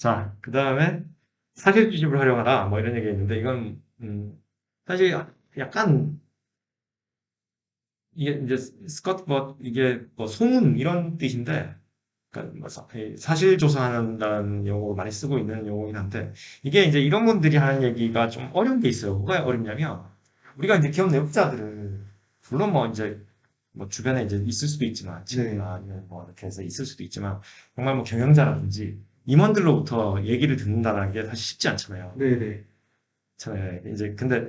자, 그 다음에 사실 주집을 활용하라. 뭐 이런 얘기가 있는데, 이건, 음, 사실 약간, 이게 이제 스커트 뭐, 이게 뭐 소문 이런 뜻인데, 그러니까 뭐 사- 사실 조사한다는 용어로 많이 쓰고 있는 용어긴 한데, 이게 이제 이런 분들이 하는 얘기가 좀 어려운 게 있어요. 뭐가 어렵냐면, 우리가 이제 기업 내부자들을, 물론 뭐 이제, 뭐 주변에 이제 있을 수도 있지만, 친구나 아니면 뭐 이렇게 해서 있을 수도 있지만, 정말 뭐 경영자라든지, 임원들로부터 얘기를 듣는다는 게 사실 쉽지 않잖아요. 네네. 잖아요. 이제 근데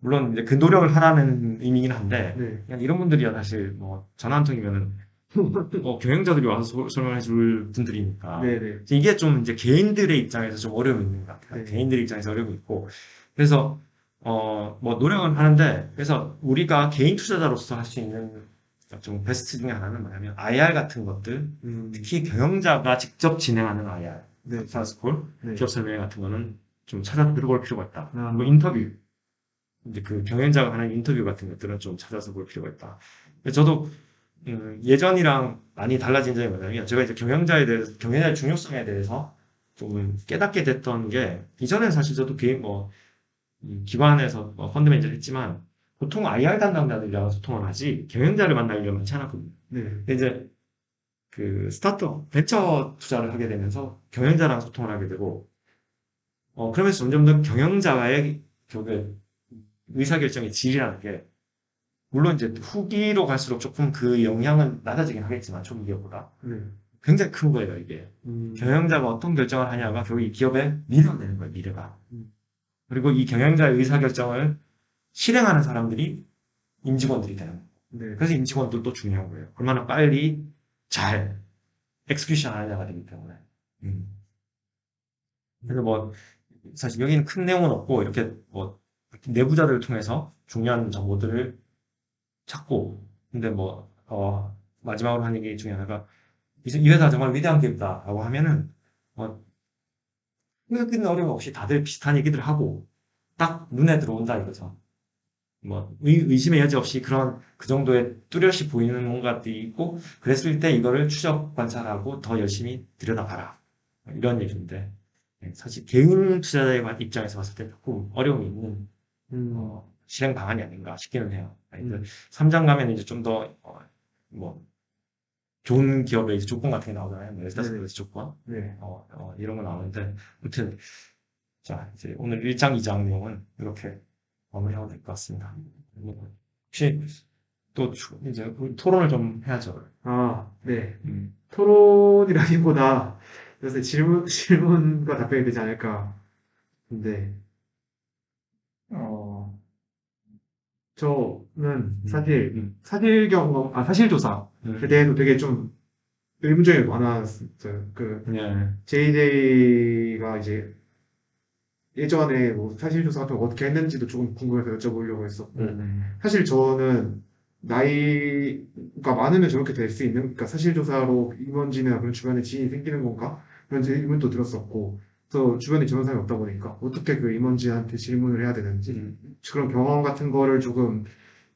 물론 이제 그 노력을 하라는 의미긴 한데 네. 그냥 이런 분들이야 사실 뭐 전화 한 통이면은 어, 경영자들이 와서 소- 설명해 줄 분들이니까 네네. 이게 좀 이제 개인들의 입장에서 좀 어려움이 있는 것 같아요. 네. 개인들 입장에서 어려움이 있고 그래서 어 뭐 노력은 하는데 그래서 우리가 개인 투자자로서 할 수 있는 좀 베스트 중에 하나는 뭐냐면 IR 같은 것들 음, 특히 경영자가 직접 진행하는 IR 네. 사스콜 네. 기업 설명 같은 거는 좀 찾아 들어볼 필요가 있다. 아. 그리고 인터뷰. 이제 그 경영자가 하는 인터뷰 같은 것들은 좀 찾아서 볼 필요가 있다. 저도 음, 예전이랑 많이 달라진 점이 뭐냐면 제가 이제 경영자에 대해서 경영자의 중요성에 대해서 좀 깨닫게 됐던 게 이전엔 사실 저도 개인 뭐 음, 기관에서 뭐 펀드 매니저를 했지만 보통 IR 담당자들이랑 소통을 하지 경영자를 만날 일은 많지 않았거든요. 네. 근데 이제 그 스타트업 벤처 투자를 하게 되면서 경영자랑 소통을 하게 되고 어 그러면서 점점 더 경영자와의 그 의사결정의 질이라는 게 물론 이제 후기로 갈수록 조금 그 영향은 낮아지긴 하겠지만 초기 기업보다 네. 굉장히 큰 거예요 이게 음, 경영자가 어떤 결정을 하냐가 결국 이 기업의 미래가 되는 거예요 미래가 음. 그리고 이 경영자의 의사결정을 실행하는 사람들이 임직원들이 되는 거예요 네. 그래서 임직원들도 중요한 거예요. 얼마나 빨리 잘 엑스큐션 하느냐가 되기 때문에. 음. 그래서 뭐 사실 여기는 큰 내용은 없고 이렇게 뭐 내부자들을 통해서 중요한 정보들을 찾고 근데 뭐 어, 마지막으로 한 얘기 중에 하나가 이이 회사 정말 위대한 기업다라고 하면은 뭐 생각하는 어려움 없이 다들 비슷한 얘기들을 하고 딱 눈에 들어온다 이거죠. 뭐 의, 의심의 여지 없이 그런 그 정도의 뚜렷이 보이는 뭔가들이 있고 그랬을 때 이거를 추적 관찰하고 더 열심히 들여다봐라 이런 얘기인데 네, 사실 개인 투자자의 입장에서 봤을 때 조금 어려움이 있는 음, 어, 실행 방안이 아닌가 싶기는 해요. 음. 3장 가면 이제 좀 더뭐 좋은 기업의 조건 같은 게 나오잖아요. 뭐. 에스타스플러스 조건 네. 어, 어, 이런 거 나오는데 아무튼 자 이제 오늘 1장 2장 내용은 이렇게 마무리하면 될 것 같습니다. 혹시 또 추- 이제 토론을 좀 해야죠. 아, 네. 음. 토론이라기보다 요새 질문, 질문과 답변이 되지 않을까. 근데, 어, 저는 사실 음. 사실 경험, 아, 사실 조사에 음. 대해서 되게 좀 의문점이 많았어요. 그, 네. JJ가 이제 예전에 뭐 사실 조사 같은 거 어떻게 했는지도 조금 궁금해서 여쭤보려고 했었고, 음. 사실 저는 나이가 많으면 저렇게 될 수 있는, 그러니까 사실조사로 임원진이나 그런 주변에 지인이 생기는 건가? 그런 질문도 들었었고, 또 주변에 전원 사람이 없다 보니까 어떻게 그 임원진한테 질문을 해야 되는지 음. 그런 경험 같은 거를 조금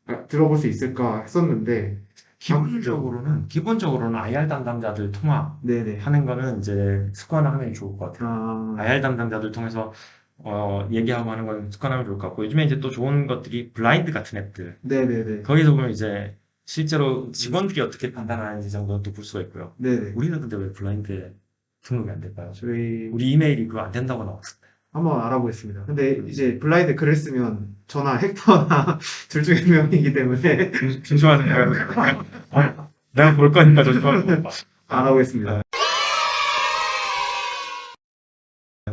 아, 들어볼 수 있을까 했었는데, 기본적으로는 기본적으로는 IR 담당자들 통합하는 네네. 거는 이제 습관화하면 좋을 것 같아요. 아, IR 담당자들 통해서 어, 얘기하고 하는 건 습관하면 좋을 것 같고 요즘에 이제 또 좋은 것들이 블라인드 같은 앱들 네네네. 거기서 보면 이제 실제로 직원들이 어떻게 판단하는지 정도도 볼 수가 있고요. 네네. 우리는 근데 왜 블라인드에 등록이 안 될까요? 저희 우리 이메일이 그거 안 된다고 나왔어. 한번 알아보겠습니다. 근데 이제 블라인드 글을 쓰면 저나 헥터나 둘 중에 한 명이기 때문에 조심하세요. 내가 볼 거니까 조심하세요. 알아보겠습니다.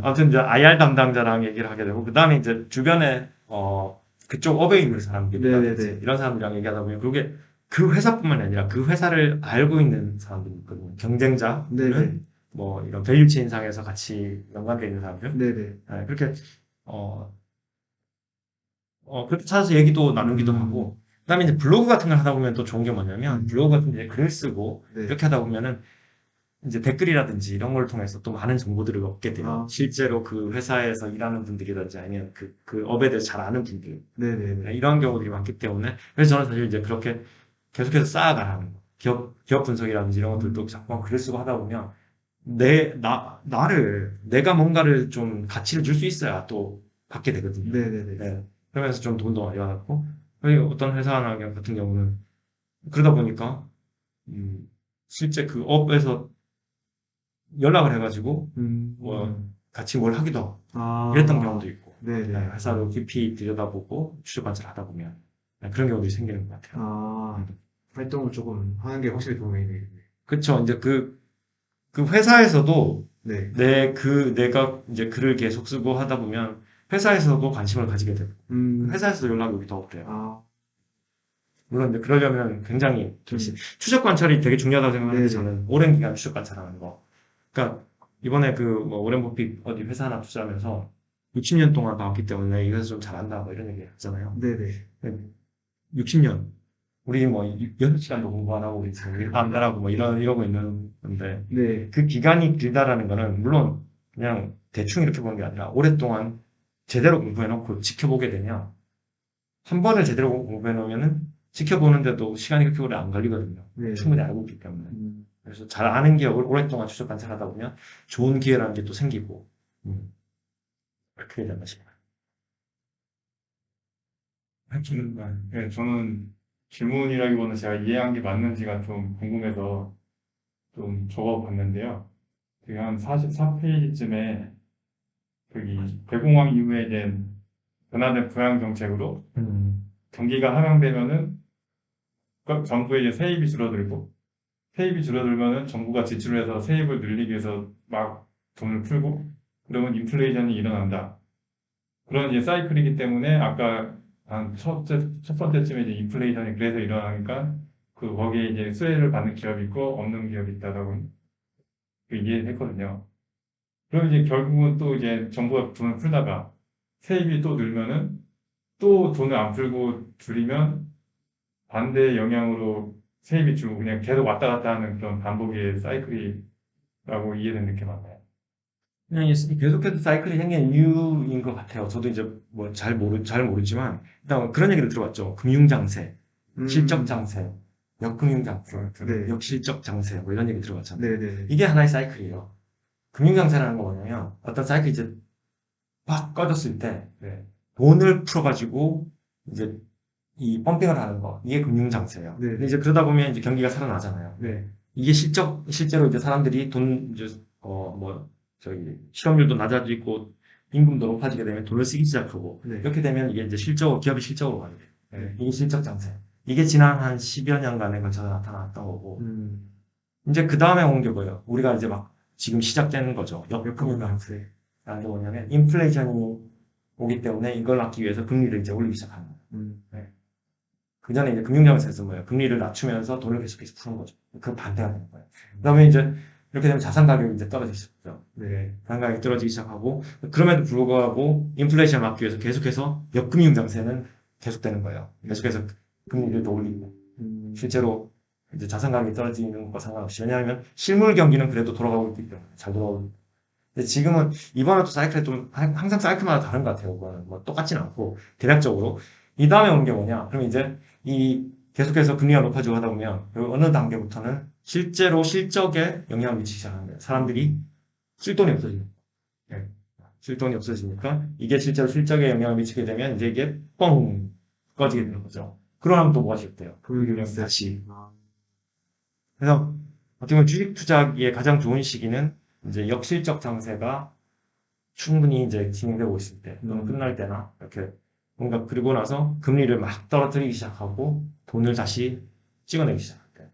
아무튼 이제 IR 담당자랑 얘기를 하게 되고 그 다음에 이제 주변에 어 그쪽 업에 있는 사람들 네네네. 이런 사람들이랑 얘기하다 보면 그게 그 회사뿐만 아니라 그 회사를 알고 있는 사람들이 있거든요. 경쟁자는 네네. 뭐 이런 밸류체인 상에서 같이 연관되어 있는 사람들 네네. 네, 그렇게 어, 어 그렇게 찾아서 얘기도 나누기도 음. 하고 그다음에 이제 블로그 같은 걸 하다 보면 또 좋은 게 뭐냐면 음. 블로그 같은 데 글을 쓰고 네. 이렇게 하다 보면은 이제 댓글이라든지 이런 걸 통해서 또 많은 정보들을 얻게 돼요. 아. 실제로 그 회사에서 일하는 분들이라든지 아니면 그, 그 업에 대해서 잘 아는 분들 네네네. 이런 경우들이 많기 때문에 그래서 저는 사실 이제 그렇게 계속해서 쌓아가라는 거. 기업 기업 분석이라든지 이런 것들도 자꾸만 글을 쓰고 하다 보면 내, 나, 나를, 내가 뭔가를 좀 가치를 줄 수 있어야 또 받게 되거든요. 네네네. 네. 그러면서 좀 돈도 많이 받았고, 어떤 회사나 같은 경우는, 그러다 보니까, 음, 실제 그 업에서 연락을 해가지고, 음, 뭐, 같이 뭘 하기도 하고, 아, 이랬던 경우도 있고, 네네. 네, 회사도 깊이 들여다보고, 추적 관찰 하다 보면, 네, 그런 경우도 생기는 것 같아요. 아, 활동을 조금 하는 게 확실히 도움이 되겠네. 그쵸. 이제 그, 그 회사에서도 네. 내 그, 내가 이제 글을 계속 쓰고 하다 보면, 회사에서도 관심을 가지게 되고, 음, 회사에서도 연락이 오기 더 그래요. 아, 물론 이제 그러려면 굉장히 좀 추적 관찰이 되게 중요하다고 생각하는데. 저는 오랜 기간 추적 관찰하는 거. 그러니까 이번에 그 뭐 오렌 버핏 어디 회사 하나 투자하면서 60년 동안 봐왔기 때문에 이 회사 좀 잘한다 뭐 이런 얘기 했잖아요. 네네. 60년. 우리 뭐 6시간도 공부 안 하고 우리 지금 일안 잘하고 뭐 이런 이러고 있는 건데 네. 그 기간이 길다라는 거는 물론 그냥 대충 이렇게 보는 게 아니라 오랫동안 제대로 공부해 놓고 지켜보게 되면 한 번을 제대로 공부해 놓으면은 지켜보는데도 시간이 그렇게 오래 안 걸리거든요. 네. 충분히 알고 있기 때문에. 음, 그래서 잘 아는 기업을 오랫동안 추적 관찰하다 보면 좋은 기회라는 게 또 생기고, 음. 그렇게 되나 싶어요. 저는, 네, 저는 질문이라기보다는 제가 이해한 게 맞는지가 좀 궁금해서 좀 적어봤는데요. 되게 한 44페이지쯤에 여기 대공황 이후에 이제 변화된 부양 정책으로 음. 경기가 하강되면은 그 정부의 세입이 줄어들고 세입이 줄어들면은 정부가 지출을 해서 세입을 늘리기 위해서 막 돈을 풀고 그러면 인플레이션이 일어난다. 그런 이제 사이클이기 때문에 아까 한 첫째, 첫 번째쯤에 이제 인플레이션이 그래서 일어나니까 그 거기에 이제 수혜를 받는 기업이 있고 없는 기업이 있다라고 그 이해했거든요. 그럼 이제 결국은 또 이제 정부가 돈을 풀다가 세입이 또 늘면은 또 돈을 안 풀고 줄이면 반대의 영향으로 세입이 줄고 그냥 계속 왔다 갔다 하는 그런 반복의 사이클이라고 이해되는 게 맞나요? 그냥 이- 계속해서 사이클이 생기는 이유인 것 같아요. 저도 이제 뭐 잘 모르, 잘 모르지만, 일단 그런 얘기를 들어봤죠. 금융장세, 음, 실적장세, 역금융장세, 네. 역실적장세, 뭐 이런 얘기 들어봤잖아요. 네네. 이게 하나의 사이클이에요. 금융장세라는 거 뭐냐면 어떤 사이클이 이제 팍 꺼졌을 때 네. 돈을 풀어가지고 이제 이 펌핑을 하는 거 이게 금융 장세예요. 네. 근데 이제 그러다 보면 이제 경기가 살아나잖아요. 네. 이게 실적 실제로 이제 사람들이 돈 이제 어 뭐 저기 실업률도 낮아지고 임금도 높아지게 되면 돈을 쓰기 시작하고 네. 이렇게 되면 이게 이제 실적 기업이 실적으로 가게 돼요. 네. 이게 실적 장세. 이게 지난 한 10여 년간에 걸쳐서 나타났던 거고 음, 이제 그 다음에 온 게 뭐예요? 우리가 이제 막 지금 시작되는 거죠. 역금융 역금융장세. 라는 게 뭐냐면 인플레이션이 오기 때문에 이걸 막기 위해서 금리를 이제 올리기 시작하는 거예요. 음, 그 전에 이제 금융장세에서 뭐예요? 금리를 낮추면서 돈을 계속해서 푸는 거죠. 그 반대가 되는 거예요. 그 다음에 이제 이렇게 되면 자산 가격이 이제 떨어지기 시작하죠. 네. 자산 가격이 떨어지기 시작하고 그럼에도 불구하고 인플레이션을 막기 위해서 계속해서 역금융 장세는 계속되는 거예요. 계속해서 금리를 더 올리고 음, 실제로 이제 자산 가격이 떨어지는 것과 상관없이 왜냐하면 실물 경기는 그래도 돌아가고 있기 때문에 잘 돌아오고 근데 지금은 이번에도 사이클이 좀 한- 항상 사이클마다 다른 것 같아요. 그거는 뭐 똑같지는 않고 대략적으로 이 다음에 온게 뭐냐? 그럼 이제 이 계속해서 금리가 높아지고 하다 보면 그 어느 단계부터는 실제로 실적에 영향을 미치기 거예요. 사람들이 쓸 돈이 없어지는 거예요. 쓸 돈이 없어지니까 이게 실제로 실적에 영향을 미치게 되면 이제 이게 뻥 꺼지게 되는 거죠. 그러면 또 뭐가 시작돼요? 금융장세. 다시 아, 그래서 어떻게 보면 주식 투자기에 가장 좋은 시기는 이제 역실적 장세가 충분히 이제 진행되고 있을 때 또는 음. 끝날 때나 이렇게 뭔가 그리고 나서 금리를 막 떨어뜨리기 시작하고 돈을 다시 찍어내기 시작할 때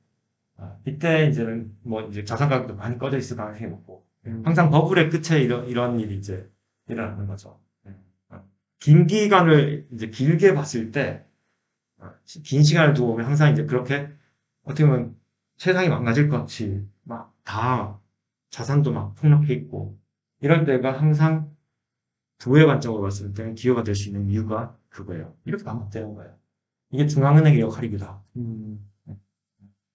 아, 이때 이제는 뭐 이제 자산 가격도 많이 꺼져 있을 가능성이 높고. 음, 항상 버블의 끝에 이런 이런 일이 이제 일어나는 거죠. 어, 긴 기간을 이제 길게 봤을 때, 어, 긴 시간을 두고 보면 항상 이제 그렇게 어떻게 보면 세상이 망가질 것 같이 막 다 자산도 막 폭락해 있고 이럴 때가 항상 부의 관점으로 봤을 때는 기회가 될 수 있는 이유가 그거예요. 이렇게 반복되는 거예요. 이게 중앙은행의 역할이기도 하고. 음.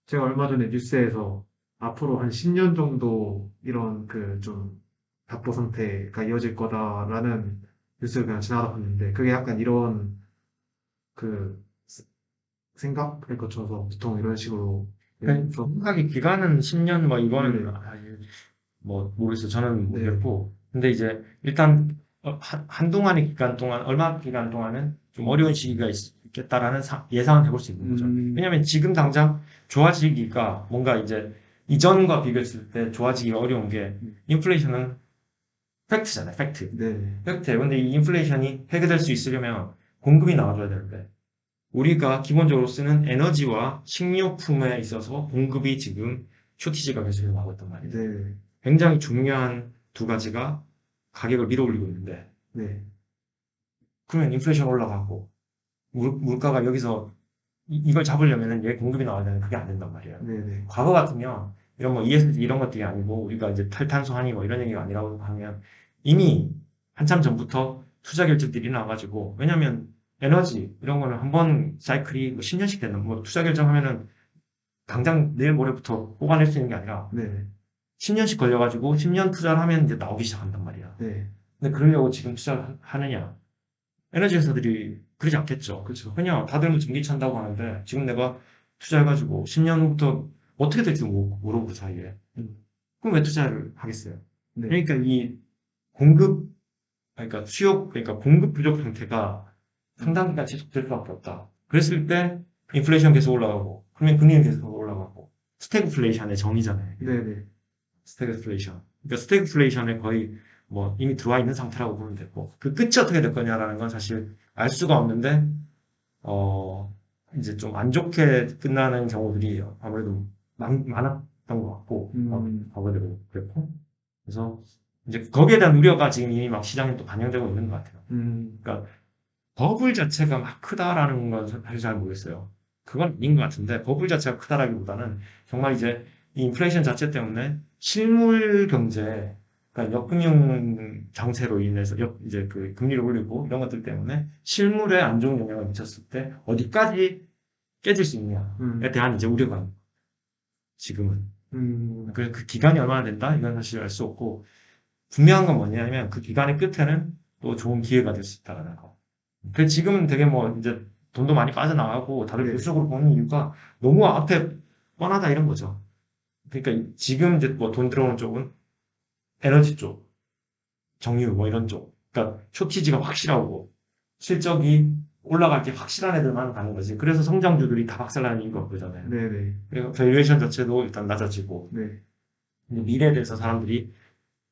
제가 얼마 전에 뉴스에서 앞으로 한 10년 정도 이런 그 좀 답보 상태가 이어질 거다라는 뉴스를 그냥 지나다 봤는데 그게 약간 이런 그 스- 생각을 거쳐서 보통 이런 식으로 그러니까 좀 생각이 기간은 10년 뭐 이거는 네. 아, 뭐 모르겠어요. 저는 모르겠고. 근데 이제 일단 어, 한, 한동안의 기간 동안 얼마 기간 동안은 좀 어려운 시기가 있, 겠다라는 예상은 해볼 수 있는 거죠. 음, 왜냐면 지금 당장 좋아지기가 뭔가 이제 이전과 비교했을 때 좋아지기가 어려운 게 음. 인플레이션은 팩트잖아요. 팩트. 네. 팩트예요. 근데 이 인플레이션이 해결될 수 있으려면 공급이 나와줘야 되는데 우리가 기본적으로 쓰는 에너지와 식료품에 있어서 공급이 지금 쇼티지가 계속 나오고 있단 말이에요. 네. 굉장히 중요한 두 가지가 가격을 밀어올리고 있는데 네. 그러면 인플레이션 올라가고 물, 물가가 여기서 이, 걸 잡으려면 얘 공급이 나와야 되는데 그게 안 된단 말이에요. 네. 네. 과거 같으면 이런 뭐 ESG 이런 것들이 아니고 우리가 이제 탈탄소 한이 뭐 이런 얘기가 아니라고 하면 이미 한참 전부터 투자 결정들이 나와가지고 왜냐면 에너지 이런 거는 한 번 사이클이 뭐 10년씩 되는 뭐 투자 결정하면은 당장 내일 모레부터 뽑아낼 수 있는 게 아니라 네. 10년씩 걸려가지고 10년 투자를 하면 이제 나오기 시작한단 말이야. 네. 근데 그러려고 지금 투자를 하느냐? 에너지 회사들이 그러지 않겠죠. 그렇죠. 그냥 다들 뭐 전기 찬다고 하는데 지금 내가 투자해가지고 10년 후부터 어떻게 될지 모- 모르고 그 사이에 음. 그럼 왜 투자를 하겠어요? 네. 그러니까 이 공급 그러니까 수요 그러니까 공급 부족 상태가 상당 기간 지속될 수밖에 없다. 그랬을 때 인플레이션 계속 올라가고 그러면 금리 계속 올라가고 스태그플레이션의 정의잖아요. 네. 네. 스태그플레이션. 그러니까 스태그플레이션에 거의 뭐 이미 들어와 있는 상태라고 보면 되고 그 끝이 어떻게 될 거냐라는 건 사실 알 수가 없는데 어 이제 좀 안 좋게 끝나는 경우들이 아무래도 많, 많았던 것 같고 음. 어, 과거대로 그랬고 그래서 이제 거기에 대한 우려가 지금 이미 막 시장에 또 반영되고 있는 것 같아요. 음. 버블 자체가 막 크다라는 건 사실 잘 모르겠어요. 그건 아닌 것 같은데 버블 자체가 크다라기보다는 정말 이제 이 인플레이션 자체 때문에 실물 경제, 그러니까 역금융 장세로 인해서 역 이제 그 금리를 올리고 이런 것들 때문에 실물에 안 좋은 영향을 미쳤을 때 어디까지 깨질 수 있냐에 음. 대한 이제 우려가. 지금은. 음. 그래서 그 기간이 얼마나 된다? 이건 사실 알 수 없고 분명한 건 뭐냐면 그 기간의 끝에는 또 좋은 기회가 될 수 있다는 거. 그 지금은 되게 뭐 이제 돈도 많이 빠져나가고 다들 네. 보수적으로 보는 이유가 너무 앞에 뻔하다 이런 거죠. 그러니까 지금 이제 뭐 돈 들어오는 쪽은 에너지 쪽, 정유 뭐 이런 쪽. 그러니까 쇼티지가 확실하고 실적이 올라갈 게 확실한 애들만 가는 거지. 그래서 성장주들이 다 박살나는 이유가 그거잖아요. 네. 네. 그리고 밸류에이션 자체도 일단 낮아지고 네. 미래에 대해서 사람들이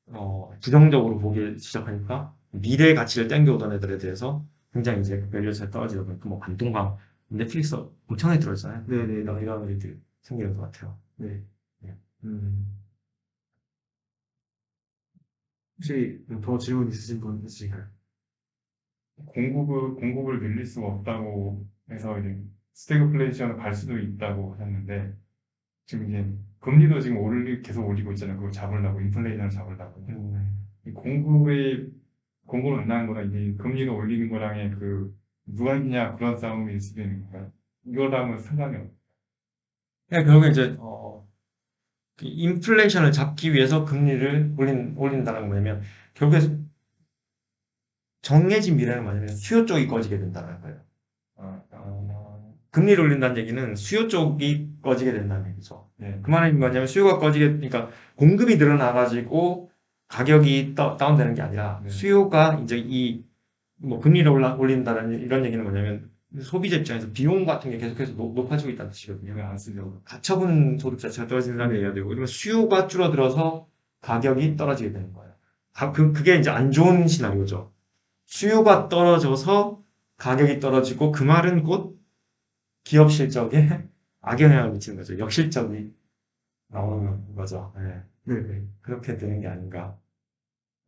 어, 부정적으로 보기 시작하니까 미래의 가치를 땡겨오던 애들에 대해서 굉장히 이제 밸류에이션이 떨어지다 보니까 뭐 반동감 넷플릭스 엄청나게 들어있잖아요. 네. 네. 이런 이런 일들이 생기는 것 같아요. 네. 네. 음. 혹시 더 질문 있으신 분 있으신가요? 공급을 공급을 늘릴 수가 없다고 해서 이제 스태그플레이션을 갈 수도 있다고 하셨는데 지금 이제 금리도 지금 올리 계속 올리고 있잖아요. 그걸 잡으려고 인플레이션을 잡으려고. 이 공급의 공급을 만나는 거랑 이제 금리를 올리는 거랑의 그 누가 있냐 그런 싸움이 있을 수 있는 건가요? 이거랑은 상관이 없. 그러니까 결국에 이제 어, 그 인플레이션을 잡기 위해서 금리를 올린, 올린다는 건 뭐냐면 결국에 정해진 미래는 뭐냐면 수요 쪽이 꺼지게 된다는 거예요. 금리를 올린다는 얘기는 수요 쪽이 꺼지게 된다는 얘기죠. 네. 그 말은 뭐냐면 수요가 꺼지게 그러니까 공급이 늘어나가지고 가격이 떠- 다운되는 게 아니라 네. 수요가 이제 이 뭐 금리를 올라, 올린다는 이런 얘기는 뭐냐면 소비자 입장에서 비용 같은 게 계속해서 높- 높아지고 있다는 뜻이거든요. 이거 안 쓰려고. 가처분 소득 자체가 떨어진다는 얘기가 되고 그러면 수요가 줄어들어서 가격이 떨어지게 되는 거예요. 가- 그, 그게 이제 안 좋은 시나리오죠. 수요가 떨어져서 가격이 떨어지고 그 말은 곧 기업 실적에 악영향을 미치는 거죠. 역실적이 나오는 거죠. 네. 네. 네. 그렇게 되는 게 아닌가.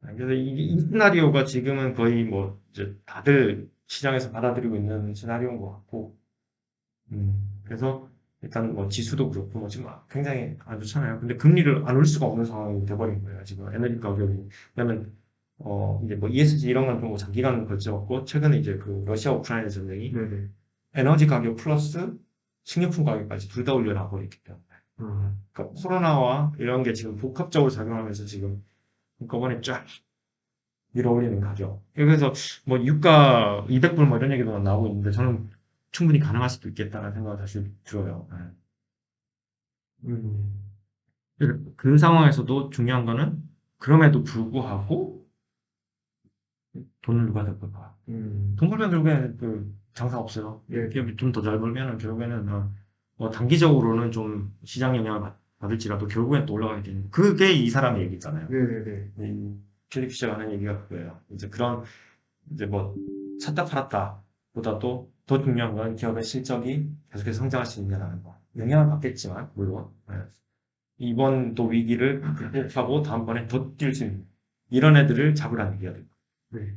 그래서 이, 이 시나리오가 지금은 거의 뭐 이제 다들 시장에서 받아들이고 있는 시나리오인 것 같고, 음, 그래서 일단 뭐 지수도 그렇고 뭐 지금 굉장히 안 좋잖아요. 근데 금리를 안 올 수가 없는 상황이 돼버린 거예요. 지금 에너지 가격이. 왜냐면 어 이제 뭐 ESG 이런 건좀 장기간 걸쳐왔고 최근에 이제 그 러시아 우크라이나 전쟁이 네. 네. 에너지 가격 플러스 식료품 가격까지 둘 다 올려놔 버리기 때문에. 음. 그러니까 코로나와 이런 게 지금 복합적으로 작용하면서 지금 한꺼번에 쫙 밀어올리는 가격. 그래서 뭐 유가 200불 뭐 이런 얘기도 나오고 있는데 저는 충분히 가능할 수도 있겠다는 생각이 사실 들어요. 네. 음. 그 상황에서도 중요한 거는 그럼에도 불구하고 돈을 누가 더 벌까? 음, 돈 벌면 결국에는 그 장사 없어요. 예. 기업이 좀더잘 벌면은 결국에는 어, 뭐 단기적으로는 좀 시장 영향을 받- 받을지라도 결국엔 또 올라가게 되는 그게 이 사람의 얘기잖아요. 네네네. 이 필립 피셔가 하는 얘기가 그거예요. 이제 그런 이제 뭐 샀다 팔았다 보다도 더 중요한 건 기업의 실적이 계속해서 성장할 수 있느냐라는 거. 영향을 받겠지만 물론 네. 이번 또 위기를 극복하고 다음번에 더 뛸 수 있는 이런 애들을 잡으라는 얘기가 돼요. 네.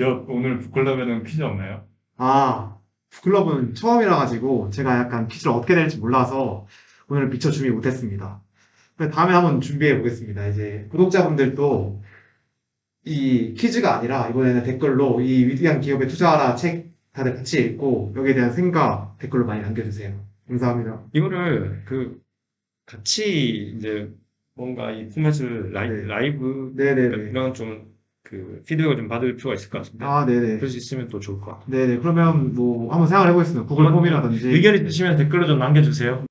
여, 오늘 북클럽에는 퀴즈 없나요? 아, 북클럽은 처음이라 가지고 제가 약간 퀴즈를 어떻게 될지 몰라서 오늘 미처 준비 못했습니다. 다음에 한번 준비해 보겠습니다. 이제 구독자분들도 이 퀴즈가 아니라 이번에는 댓글로 이 위대한 기업에 투자하라 책 다들 같이 읽고 여기에 대한 생각 댓글로 많이 남겨주세요. 감사합니다. 이거를 그 같이 이제 뭔가 이 포맷을 라이, 네. 라이브 네네네. 이런 좀 그 피드백을 좀 받을 필요가 있을 것 같은데 아, 네네. 그럴 수 있으면 또 좋을 것 같아요. 네네. 그러면 뭐 한번 생각을 해보겠습니다. 구글 폼이라든지. 의견 있으시면 댓글로 좀 남겨주세요.